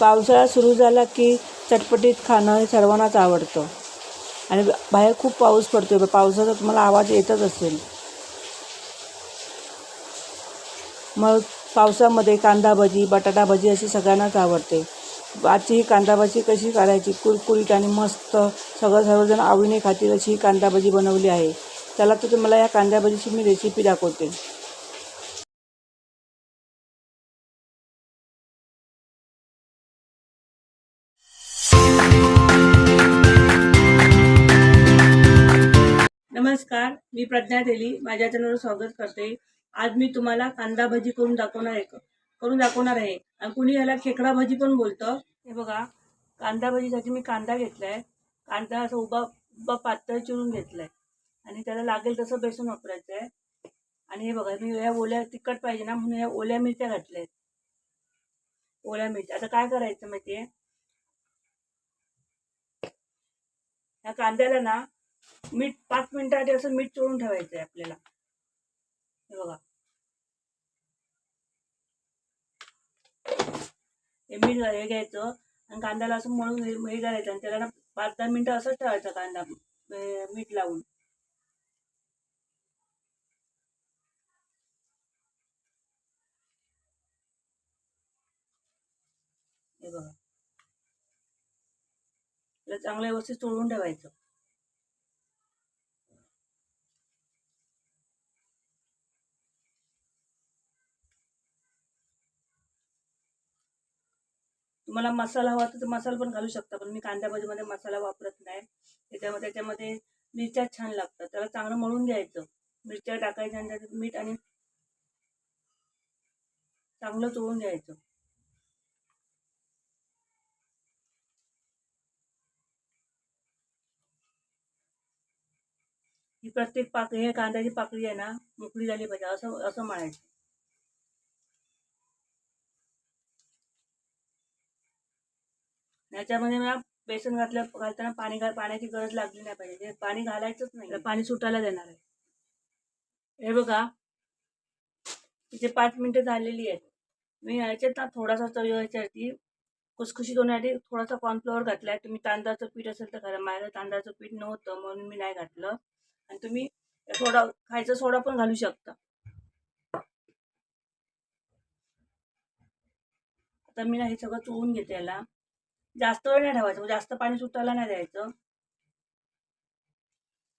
पावसाळा सुरू झाला की चटपटीत खाणं हे सर्वांनाच आवडतं. आणि बाहेर खूप पाऊस पडतो आहे पावसाचा तुम्हाला आवाज येतच असेल. मग पावसामध्ये कांदा भजी बटाटा भजी अशी सगळ्यांनाच आवडते. आजची ही कांदा भजी कशी करायची कुरकुरीत आणि मस्त सगळं सर्वजण आवडीने खातील अशी ही कांदा भजी बनवली आहे. चला तर तुम्हाला या कांदा भजीची मी रेसिपी दाखवते. नमस्कार मी प्रज्ञा तेली. माझ्या चॅनलवर स्वागत करते. आज मी तुम्हाला कांदा भजी करून दाखवणार आहे करून दाखवणार आहे. आणि कुणी याला खेकडा भजी पण बोलतं? हे बघा कांदा भजीसाठी मी कांदा घेतलाय. कांदा असा उभा उभा पातळ चिरून घेतलाय. आणि त्याला लागेल तसं बेसन वापरायचं आहे आणि हे बघा मी या ओल्या तिखट पाहिजे ना म्हणून या ओल्या मिरच्या घातल्या आहेत ओल्या मिरच्या. आता काय करायचं माहितीये? ह्या कांद्याला ना मीठ पाच मिनिटासाठी असं मीठ चोळून ठेवायचं आहे आपल्याला. हे बघा. हे मीठ हे घ्यायचं आणि कांद्याला असं मळून हे हे आणि त्याला पाच दहा मिनिटं असंच ठेवायचं कांदा मीठ लावून. हे बघा. त्याला चांगलं व्यवस्थित चोळून ठेवायचं. तुम्हाला मसाला हवा तर मसाला पण घालू शकता पण मी कांदा भाजीमध्ये मसाला वापरत नाही. त्याच्यामध्ये त्याच्यामध्ये मिरच्या छान लागतात. त्याला चांगलं मळून घ्यायचं. मिरच्या टाकायच्या आणि त्याच्यात मीठ आणि चांगलं चोळून घ्यायचं. ही प्रत्येक पाकळी हे कांद्याची पाकळी आहे ना मोकळी झाली पाहिजे. असं असं म्हणायचं याच्यामध्ये मला बेसन घातल्या घालताना पाणी घाल पाण्याची गरज लागली नाही पाहिजे. ते पाणी घालायचंच नाही. पाणी सुटायला देणार आहे. हे बघा इथे पाच मिनिटं झालेली आहेत. मी याच्यात ना थोडासा चव याच्यासाठी खुसखुशीत होण्यासाठी थोडासा कॉर्नफ्लॉवर घातलाय. तुम्ही तांदळाचं पीठ असेल तर घाला. माझ्या तांदळाचं पीठ नव्हतं म्हणून मी नाही घातलं. आणि तुम्ही सोडा खायचा सोडा पण घालू शकता. आता मी ना हे सगळं चोळून घेते याला. जास्त वेळ नाही ठेवायचं मग जास्त पाणी सुटायला नाही द्यायचं.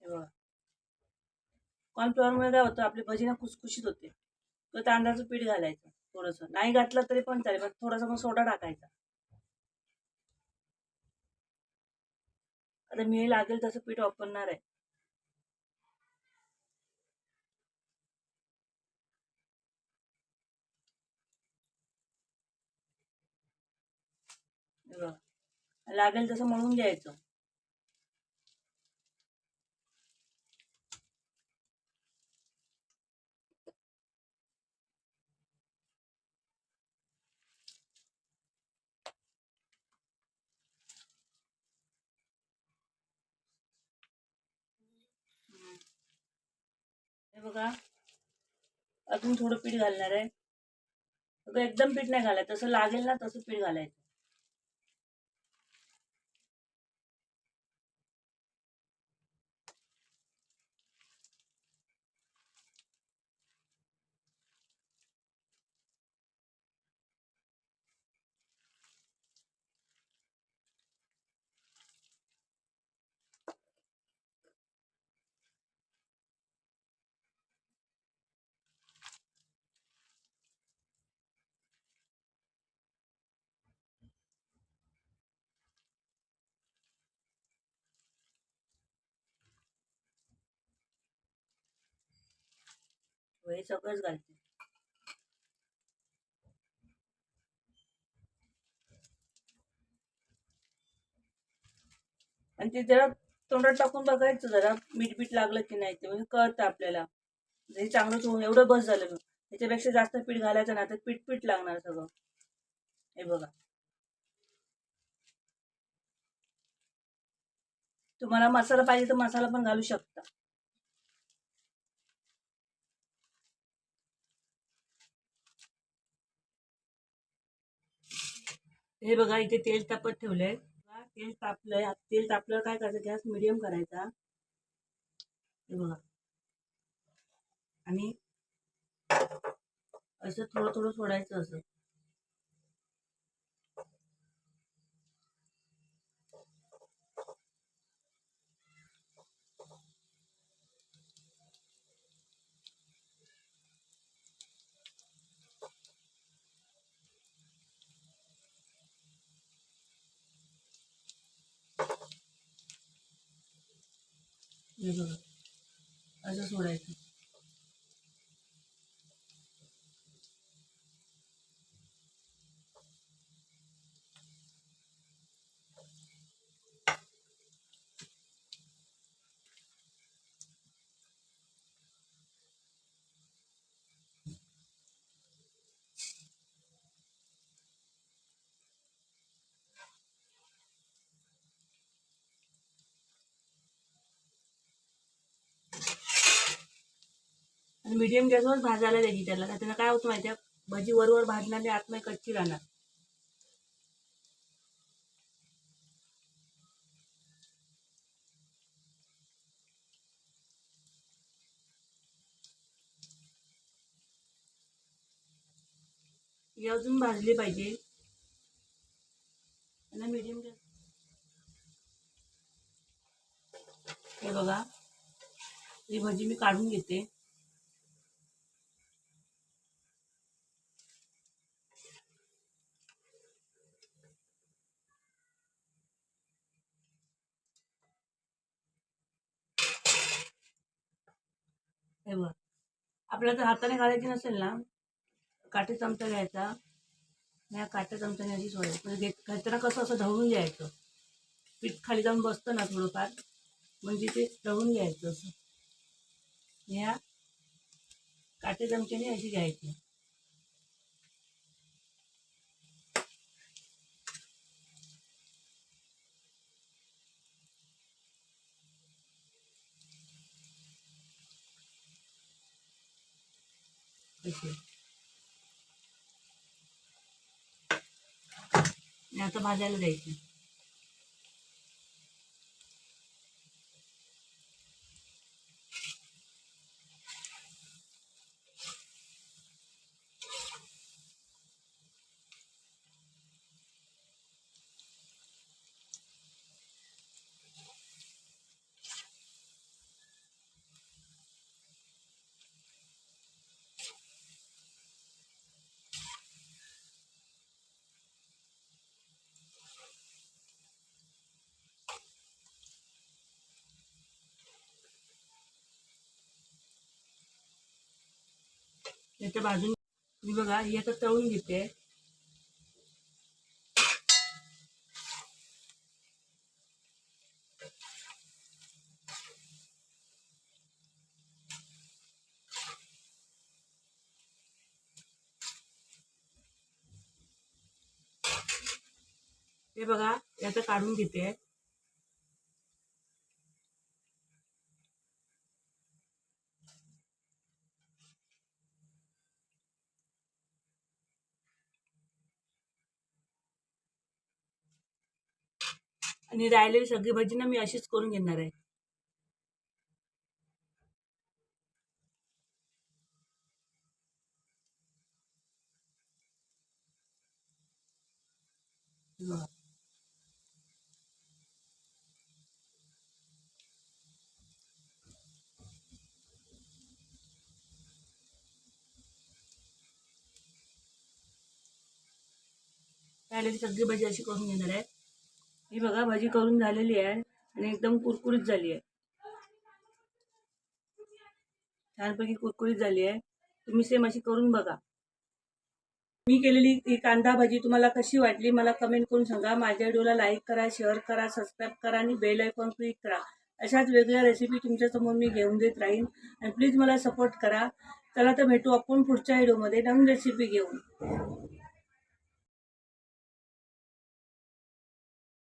हे कॉर्नफ्लॉवरमुळे काय होतं आपली भजी ना खुसखुशीत होते. तर तांदळाचं पीठ घालायचं थोडंसं. नाही घातलं तरी पण चालेल पण थोडासा मग सोडा टाकायचा. आता मी लागेल तसं पीठ वापरणार आहे हे बघा. लागेल तसं मळून घ्यायचं. हे बघा अजून थोडं पीठ घालणार आहे. बघा एकदम पीठ नाही घालायचं. तसं लागेल ना तसं पीठ घालायचं. हे सगळंच घालते. आणि ते जरा तोंडात टाकून बघायचं जरा मीठ बीठ लागलं की नाही ते म्हणजे कळतं आपल्याला. म्हणजे हे चांगलं होऊन एवढं बस झालं मग त्याच्यापेक्षा जास्त पीठ घालायचं ना तर पीठ पीठ लागणार सगळं. हे बघा. तुम्हाला मसाला पाहिजे तर मसाला पण घालू शकता. हे बघा इथे तेल तापत ठेवलंय. तेल तापलंय. तेल तापल्यावर काय करायचं? गॅस मिडियम करायचा. हे बघा. आणि असं थोडं थोडं सोडायचं असं. हे बघा असं सोडायचं. आणि मीडियम गॅसवरच भाजायला द्यायची त्याला. त्यानं काय होतं माहिती आहे भजी वरवर भाजणार आणि आतमध्ये कच्ची राहणार. ही अजून भाजली पाहिजे. आणि मीडियम गॅस. हे बघा. ही भजी मी काढून घेते. हे बघ. आपल्याला तर हाताने घालायची नसेल ना काटे चमचा घ्यायचा. ह्या या चमच्याने अशी सोय म्हणजे घेत घालताना कसं असं ढवळून घ्यायचं. पीठ खाली जाऊन बसतं ना थोडंफार. म्हणजे ते ढवळून घ्यायचं असं. ह्या या काटे चमच्याने अशी घ्यायची. आता भाजायला द्यायची. याच्या बाजून मी बघा ही आता तळून घेते. हे बघा याचं काढून घेते. आणि राहिलेली सगळी भजी ना मी अशीच करून घेणार आहे. राहिलेली सगळी भजी अशी करून घेणार आहे. ही बघा भाजी करून झालेली आहे आणि एकदम कुरकुरीत झाली आहे. छानपैकी कुरकुरीत झाली आहे. तुम्ही सेम अशी करून बघा. मी केलेली ही कांदा भाजी तुम्हाला कशी वाटली मला कमेंट करून सांगा. माझ्या व्हिडिओला लाईक करा शेअर करा सबस्क्राईब करा आणि बेल आयकॉन क्लिक करा. अशाच वेगळ्या रेसिपी तुमच्यासमोर मी घेऊन देत राहीन. आणि प्लीज मला सपोर्ट करा. चला तर भेटू आपण पुढच्या व्हिडिओमध्ये नवीन रेसिपी घेऊन.